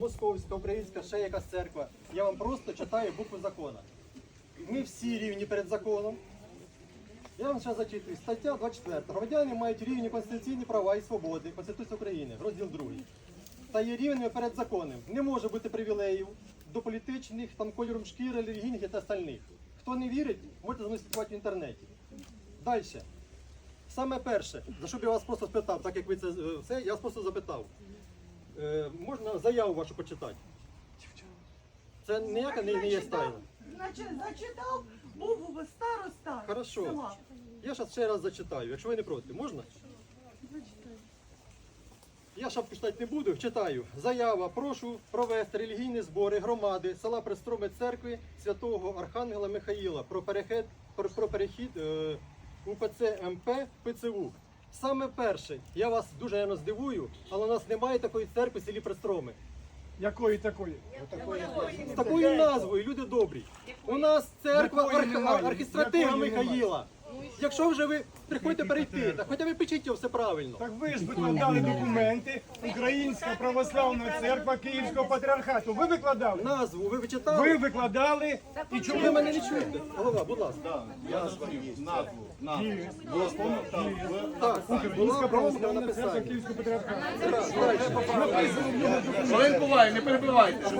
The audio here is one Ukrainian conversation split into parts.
Московська, українська, ще якась церква. Я вам просто читаю букву закону. Ми всі рівні перед законом. Я вам зараз зачитую. Стаття 24. Громадяни мають рівні конституційні права і свободи. Конституція України, розділ 2. Та є рівними перед законом. Не може бути привілеїв до політичних, там кольором шкіри, релігійних та остальних. Хто не вірить, можете мною в інтернеті. Далі. Саме перше, за що б я вас просто спитав, так як ви це е, все, я вас просто запитав. Е, можна заяву вашу почитати? Це ніяка не, не є тайна. Значить, зачитав, був у староста. Хорошо. села. Я зараз ще раз зачитаю, якщо ви не проти, можна? Я шапку читати не буду, читаю. Заява. Прошу провести релігійні збори громади села Пристроми церкви святого Архангела Михаїла про перехід, про, про перехід е, УПЦ МП ПЦУ. Саме перше, я вас дуже наверно, здивую, але у нас немає такої церкви в селі Пристроми. Якої такої? З такою назвою, люди добрі. У нас церква Якої арх... немає? архістратига Якої немає? Михаїла. Якщо вже ви приходите перейти, так хоча б пишіть все правильно. Так ви ж викладали документи Українська православна церква Київського патріархату. Ви викладали? Назву ви вичитали? Ви викладали і чому Ви мене не чуєте? Голова, будь ласка. Я зрозумів назву. Назву. Так, Українська православна церква. Київського патріархату? Хвилинку не перебивайте.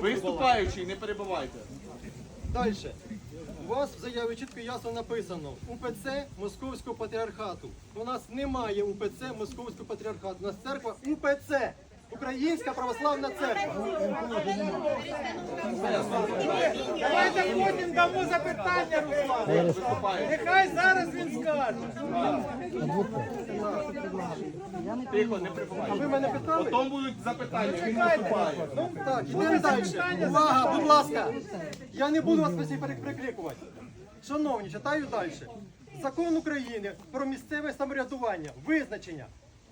Виступаючий, не перебивайте. Дальше. У вас в заяві чітко ясно написано УПЦ Московського патріархату. У нас немає УПЦ Московського патріархату. У нас церква УПЦ. Українська православна церква. Давайте потім дамо запитання, Руслан. Нехай зараз він. Тихо, не А ви мене питали? Потім будуть запитання, він виступає. Так, йдемо далі. Увага, будь ласка. Я не буду вас всі перекрикувати. Шановні, читаю далі. Закон України про місцеве самоврядування, визначення.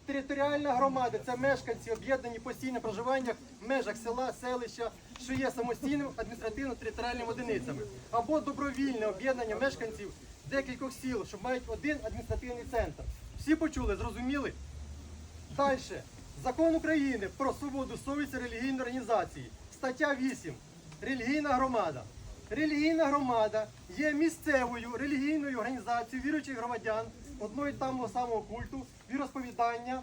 Територіальна громада це мешканці, об'єднані постійним проживанням в межах села, селища, що є самостійним адміністративно-територіальними одиницями, або добровільне об'єднання мешканців декількох сіл, що мають один адміністративний центр. Всі почули, зрозуміли? Далі. Закон України про свободу совісті релігійної організації. Стаття 8. Релігійна громада. Релігійна громада є місцевою релігійною організацією віруючих громадян одного і того самого культу, віросповідання,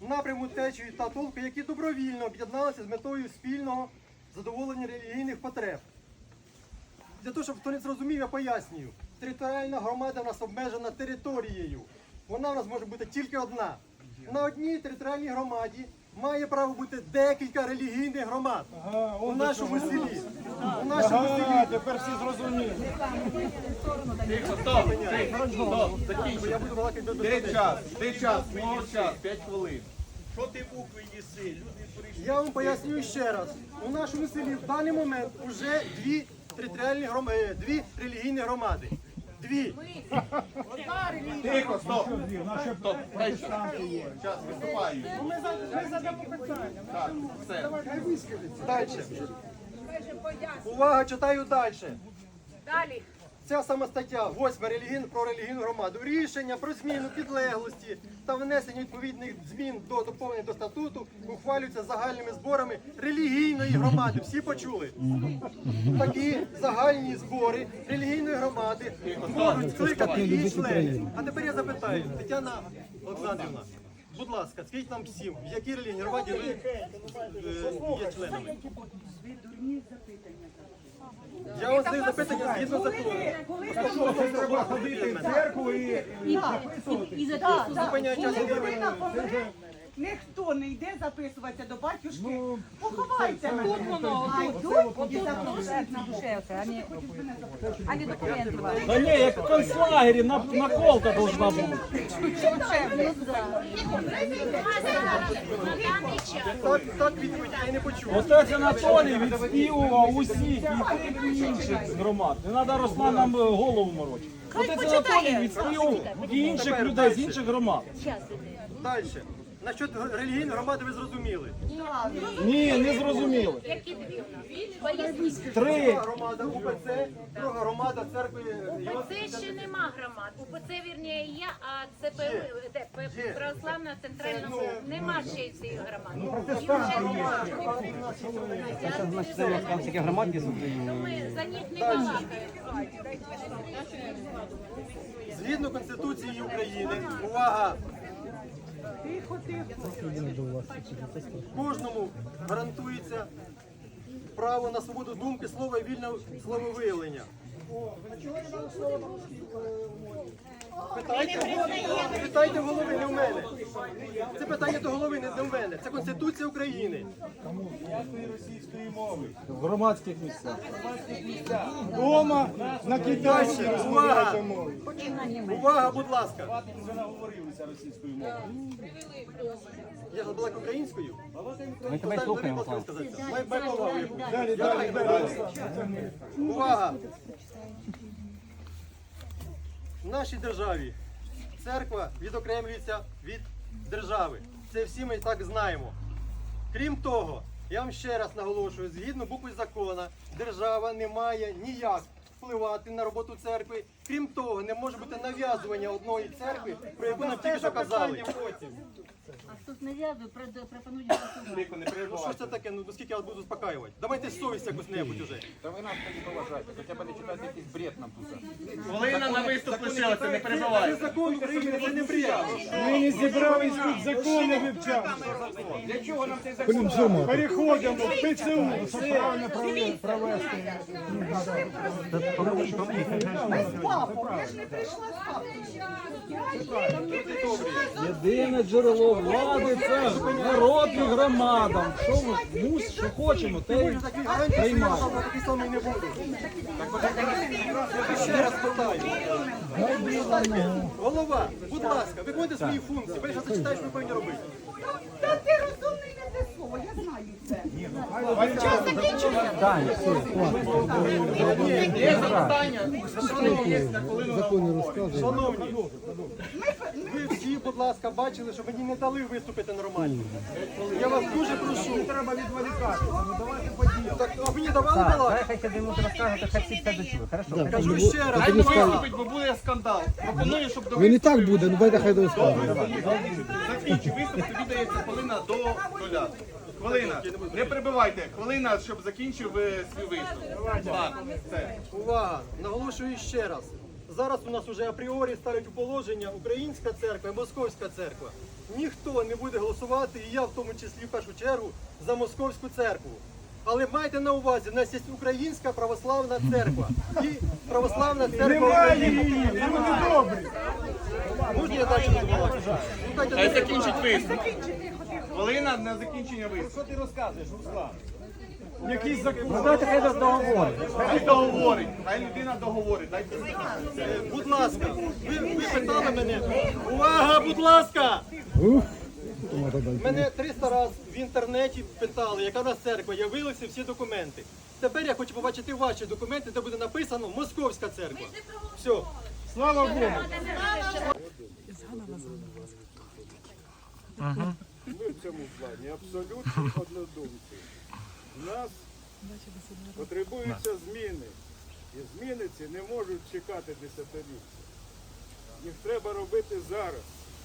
напряму течії та толку, які добровільно об'єдналися з метою спільного задоволення релігійних потреб. Для того, щоб хто не зрозумів, я пояснюю. Територіальна громада в нас обмежена територією. Вона в нас може бути тільки одна. На одній територіальній громаді має право бути декілька релігійних громад. Ага, У нашому селі. У нашому Ага, селі. тепер всі зрозуміли. Тихо, стоп, тихо, стоп, закінчуй. Я буду балакати до Де час? Де час? Мого час, 5 хвилин. Я вам пояснюю ще раз. У нашому селі в даний момент вже дві територіальні громади, дві релігійні громади. Дві. Тихо, стоп. Стоп, дай час. Час, виступаю. Ми задамо питання. Так, все. Далі. Увага, читаю далі. Далі. Ця сама стаття 8 релігійна про релігійну громаду. Рішення про зміну підлеглості та внесення відповідних змін до доповнення до статуту ухвалюються загальними зборами релігійної громади. Всі почули? Такі загальні збори релігійної громади можуть скликати її членів. А тепер я запитаю, Тетяна Олександрівна, будь ласка, скажіть нам всім, в якій релігійній громаді ви е, є членами? Я вас задаю запитання згідно закону. Треба ходити в церкву і Зупиняю час. Людина помре, Ніхто не йде записуватися до батюшки. Поховайте мене. Тут воно, а йдуть і запрошують на а не, а не документи ваші. Да не, як в концлагері, на, наколка должна бути. Отець Анатолій відспівував усіх і тих і інших з громад. Не треба Русланам е, голову морочити. Отець Анатолій відспівував і інших людей з інших громад. Далі. Насчет релігійної громади ви зрозуміли. Ні, не зрозуміли. Які дві в нас? Три. Громада УПЦ, друга громада церкви. Це ще нема громад. УПЦ, вірніше, є, а це православна центральна. Нема ще цієї громади. Ну, Їх вже нема. Ну, Ми за них не балакаємо. Згідно Конституції України, увага! Кожному гарантується право на свободу думки, слова і вільне слововиявлення. Питайте, питайте голови, не в мене. Це питання до голови, не до мене. Це Конституція України. В громадських місцях. Дома на китайській увага! Увага, будь ласка. Вже наговорилися російською мовою. Я забула українською. Ми тебе слухаємо. Слав. Май, май повагу. яку. Далі, далі, далі. Увага! В нашій державі церква відокремлюється від держави. Це всі ми так знаємо. Крім того, я вам ще раз наголошую, згідно букви закону, держава не має ніяк впливати на роботу церкви. Крім того, не може бути нав'язування одної церкви, про яку нам тільки що казали. А хтось нав'язує, пред- пропонують. Ну що це таке? Ну наскільки я вас буду заспокаювати? Давайте совість якусь небудь уже. Та ви нас не поважаєте, хоча б не читайте якийсь бред нам тут. Хвилина на виступ лишилася, не. Це закон України, це не бред. Ми не зібрались тут закони вивчати. Для чого нам цей закон? Переходимо в ПЦУ. Правильно провести. Папу, я ж не прийшла з папою. Єдине джерело влади це народ і громада. Що ми мус, що хочемо, те й що приймаємо. ще раз питаю. Голова, будь ласка, виконуйте свої функції. Ви якщо зачитаєш, ви повинні робити. Та ти розумний не те слово, я знаю це. Час закінчився. Шановні, ви всі, будь ласка, бачили, що мені не дали виступити нормально. Я вас дуже прошу. Треба відволікати. Так, а мені давали балак? Хай сюди йому розкажете, хай всі все дочули. Хорошо? Кажу ще раз. Хай виступить, бо буде скандал. Пропоную, щоб до Він і так буде, ну дайте хай доскаже. закінчив виступ, тобі дається хвилина до нуля. Хвилина. Не перебивайте. Хвилина, щоб закінчив е, свій виступ. Так, все. Увага! Наголошую ще раз. Зараз у нас уже апріорі ставлять у положення Українська церква і Московська церква. Ніхто не буде голосувати, і я в тому числі в першу чергу, за Московську церкву. Але майте на увазі, в нас є Українська православна церква і православна церква Немає України. її, люди добрі. Можна я далі? Ну, закінчить виступ. Хвилина на закінчення виступу. Що ти розказуєш, Руслан? Який закон? Давайте хай нас договорить. Хай договорить. Хай людина договорить. Дайте Е, Будь ласка, ви, ви питали мене. Увага, будь ласка! Мене 300 разів в інтернеті питали, яка в нас церква, явилися всі документи. Тепер я хочу побачити ваші документи, де буде написано Московська церква. Все. Слава Богу. Ми в цьому плані абсолютно однодумці. У нас потребуються зміни. І зміни ці не можуть чекати десятиліття. Їх треба робити зараз.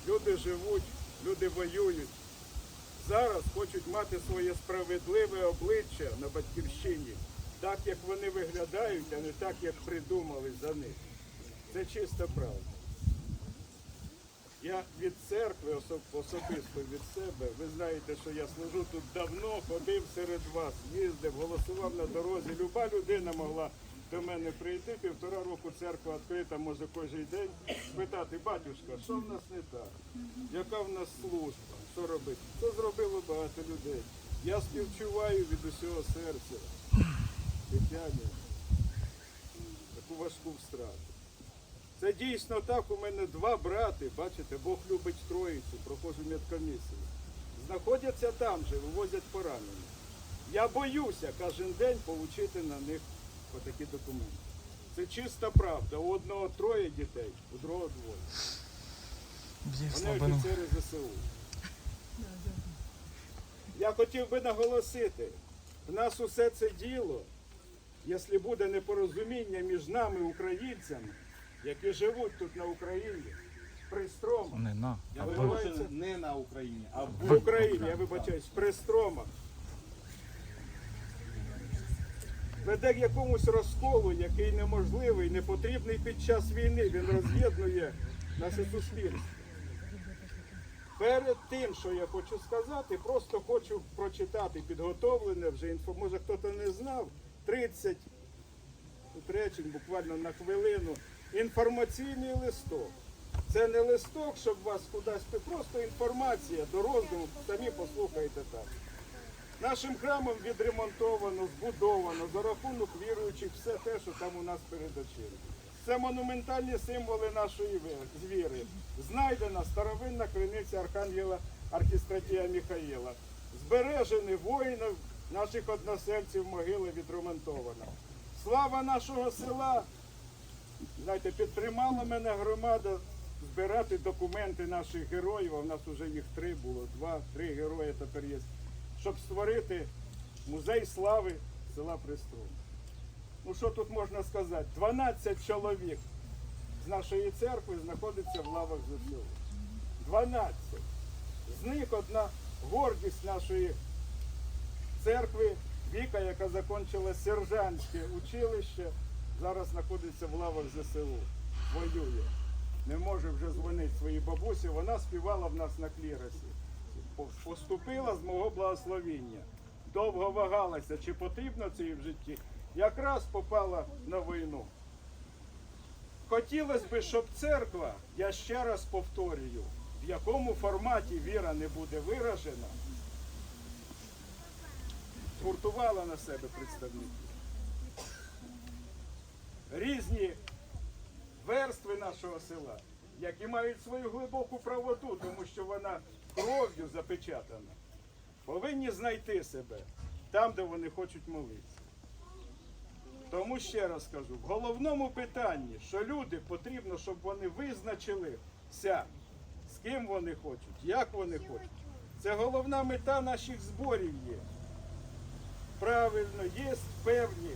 Люди живуть, люди воюють. Зараз хочуть мати своє справедливе обличчя на батьківщині, так як вони виглядають, а не так, як придумали за них. Це чиста правда. Я від церкви особисто від себе. Ви знаєте, що я служу тут давно, ходив серед вас, їздив, голосував на дорозі. Люба людина могла до мене прийти, півтора року церква відкрита, може кожен день, спитати, батюшка, що в нас не так? Яка в нас служба? Що робити? Це зробило багато людей. Я співчуваю від усього серця. Тетяні, таку важку втрату. Це дійсно так. У мене два брати, бачите, Бог любить троїцю, проходжу медкомісію. Знаходяться там же, вивозять поранені. Я боюся кожен день отримати на них отакі документи. Це чиста правда. У одного троє дітей, у другого двоє. Вони офіцери ЗСУ. Я хотів би наголосити, в нас усе це діло, якщо буде непорозуміння між нами, українцями, які живуть тут на Україні, пристрома, Не на. Я вибачаюся не на Україні, а в в Україні, я вибачаюсь, пристрома, веде к якомусь розколу, який неможливий, не потрібний під час війни. Він роз'єднує наше суспільство. Перед тим, що я хочу сказати, просто хочу прочитати підготовлене вже інфо. Може хтось не знав, 30 речень буквально на хвилину. Інформаційний листок. Це не листок, щоб вас кудись, це просто інформація до роздуму, самі послухайте так. Нашим храмом відремонтовано, збудовано за рахунок віруючих все те, що там у нас перед очима. Це монументальні символи нашої ві- віри. Знайдена старовинна криниця Архангела Архістратія Михаїла. Збережені воїнів наших односельців могили відремонтована. Слава нашого села знаєте, підтримала мене громада збирати документи наших героїв. А в нас вже їх три було, два, три герої тепер є. Щоб створити музей слави села Приструн. Ну що тут можна сказати? 12 чоловік з нашої церкви знаходиться в лавах ЗСУ. 12. З них одна гордість нашої церкви, Віка, яка закінчила сержантське училище, зараз знаходиться в лавах ЗСУ, воює. Не може вже дзвонити своїй бабусі, вона співала в нас на кліросі. Поступила з мого благословіння. Довго вагалася, чи потрібно це їй в житті. Якраз попала на війну. Хотілося б, щоб церква, я ще раз повторюю, в якому форматі віра не буде виражена, згуртувала на себе представників. Різні верстви нашого села, які мають свою глибоку правоту, тому що вона кров'ю запечатана, повинні знайти себе там, де вони хочуть молитися. Тому ще раз кажу, в головному питанні, що люди потрібно, щоб вони визначилися, з ким вони хочуть, як вони хочуть. Це головна мета наших зборів є. Правильно, є певні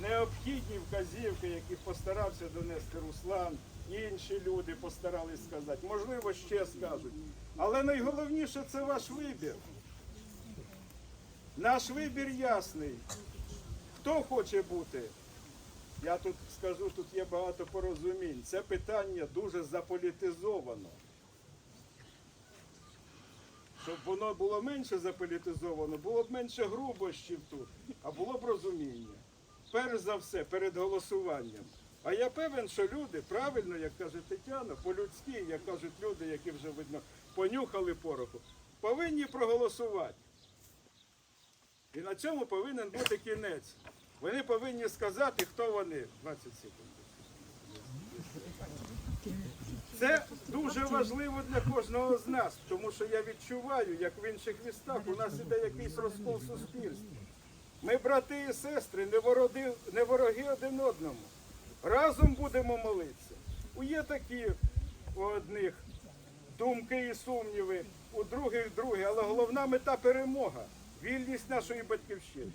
необхідні вказівки, які постарався донести Руслан, інші люди постарались сказати. Можливо, ще скажуть. Але найголовніше це ваш вибір. Наш вибір ясний. Хто хоче бути? Я тут скажу, тут є багато порозумінь. Це питання дуже заполітизовано. Щоб воно було менше заполітизовано, було б менше грубощів тут, а було б розуміння. Перш за все, перед голосуванням. А я певен, що люди, правильно, як каже Тетяна, по-людськи, як кажуть люди, які вже видно понюхали пороху, повинні проголосувати. І на цьому повинен бути кінець. Вони повинні сказати, хто вони. 20 секунд. Це дуже важливо для кожного з нас, тому що я відчуваю, як в інших містах у нас іде якийсь розкол суспільства. Ми брати і сестри, не вороги, не вороги один одному. Разом будемо молитися. У є такі у одних думки і сумніви, у других другі, але головна мета перемога, вільність нашої батьківщини.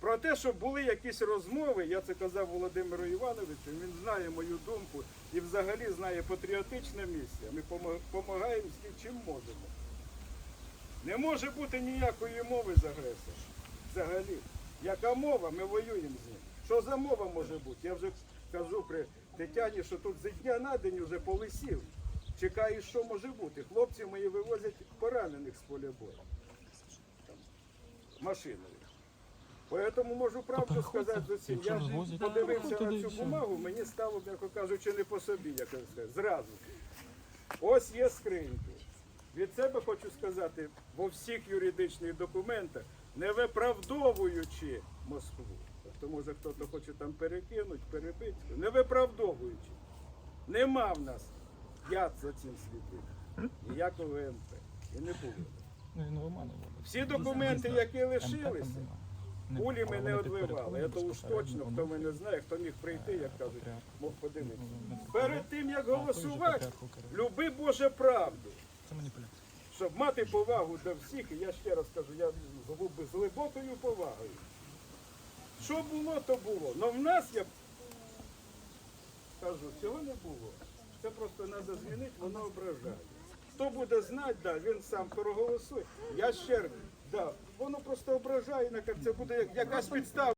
Про те, щоб були якісь розмови, я це казав Володимиру Івановичу, він знає мою думку і взагалі знає патріотичне місце. Ми допомагаємо чим можемо. Не може бути ніякої мови з агресором. Взагалі. Яка мова, ми воюємо з ним. Що за мова може бути? Я вже кажу при Тетяні, що тут зі дня на день вже полисів. Чекаю, що може бути. Хлопці мої вивозять поранених з поля бою. Машиною. Поэтому можу правду сказати з усім. Я подивився на цю бумагу, мені стало, м'яко кажучи, не по собі, як я сказав, зразу. Ось є скриньки. Від себе хочу сказати, во всіх юридичних документах, не виправдовуючи Москву. Тобто, може, хтось хоче там перекинути, перебити, не виправдовуючи. Нема в нас я за цим слідив. Ніякого МП. І не було. Всі документи, які лишилися, Кулі ми не одливали, це уж точно, хто мене знає, хто міг прийти, як кажуть, мог подивитися. Перед тим, як голосувати, люби Боже правду. щоб мати повагу до всіх, і я ще раз кажу, я живу з глибокою повагою. Що було, то було. Но в нас я кажу, цього не було. Це просто треба змінити, воно ображає. Хто буде знати, да, він сам проголосує. Я ще раз, да, воно просто ображає, як це буде як- якась підстава.